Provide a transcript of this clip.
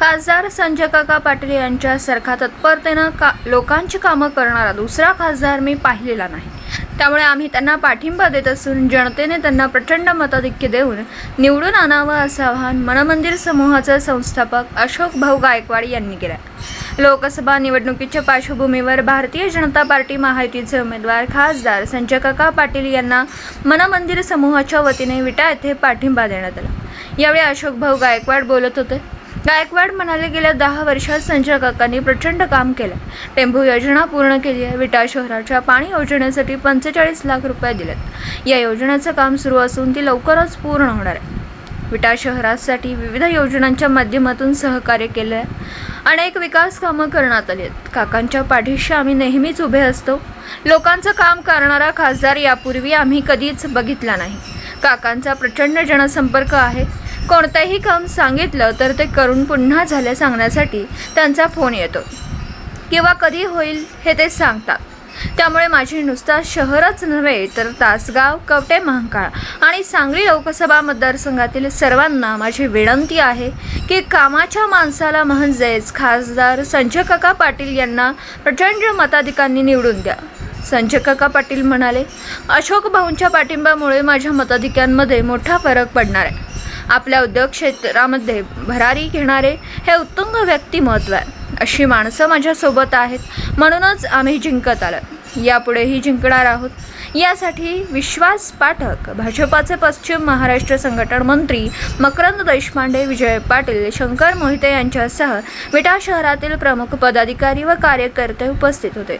खासदार संजय काका पाटील यांच्यासारखा तत्परतेनं का लोकांची कामं करणारा दुसरा खासदार मी पाहिलेला नाही. त्यामुळे आम्ही त्यांना पाठिंबा देत असून जनतेने त्यांना प्रचंड मताधिक्य देऊन निवडून आणावं असं आवाहन मनमंदिर समूहाचे संस्थापक अशोक भाऊ गायकवाड यांनी केलं लोकसभा निवडणुकीच्या पार्श्वभूमीवर भारतीय जनता पार्टी महायुतीचे उमेदवार खासदार संजय काका पाटील यांना मनमंदिर समूहाच्या वतीने विटा येथे पाठिंबा देण्यात आला. यावेळी अशोक भाऊ गायकवाड बोलत होते. गायकवाड म्हणाले गेल्या दहा वर्षात संजय काकांनी प्रचंड काम केलं. टेंभू योजना पूर्ण केली आहे. विटा शहराच्या पाणी योजनेसाठी पंचेचाळीस लाख रुपये दिलेत. या योजनेचं काम सुरू असून ती लवकरच पूर्ण होणार आहे. विटा शहरासाठी विविध योजनांच्या माध्यमातून सहकार्य केलं आहे अनेक विकास कामं करण्यात आली आहेत. काकांच्या पाठीशी आम्ही नेहमीच उभे असतो. लोकांचं काम करणारा खासदार यापूर्वी आम्ही कधीच बघितला नाही. काकांचा प्रचंड जनसंपर्क आहे. कोणतंही काम सांगितलं तर ते करून पुन्हा झालं सांगण्यासाठी त्यांचा फोन येतो. किंवा कधी होईल हे ते सांगतात. त्यामुळे माझी नुसता शहरच नव्हे तर तासगाव कवटे महाकाळ आणि सांगली लोकसभा मतदारसंघातील सर्वांना माझी विनंती आहे की कामाच्या माणसाला म्हणजेच खासदार संजय काका पाटील यांना प्रचंड मताधिकांनी निवडून द्या. संजय काका पाटील म्हणाले अशोक भाऊंच्या पाठिंब्यामुळे माझ्या मताधिक्यांमध्ये मोठा फरक पडणार आहे. आपल्या उद्योग क्षेत्रामध्ये भरारी घेणारे हे उत्तुंग व्यक्तिमत्व आहे अशी माणसं माझ्यासोबत आहेत. म्हणूनच आम्ही जिंकत आलो. यापुढेही जिंकणार आहोत. यासाठी विश्वास पाठक भाजपाचे पश्चिम महाराष्ट्र संघटन मंत्री मकरंद देशपांडे विजय पाटील शंकर मोहिते यांच्यासह विटा शहरातील प्रमुख पदाधिकारी व कार्यकर्ते उपस्थित होते.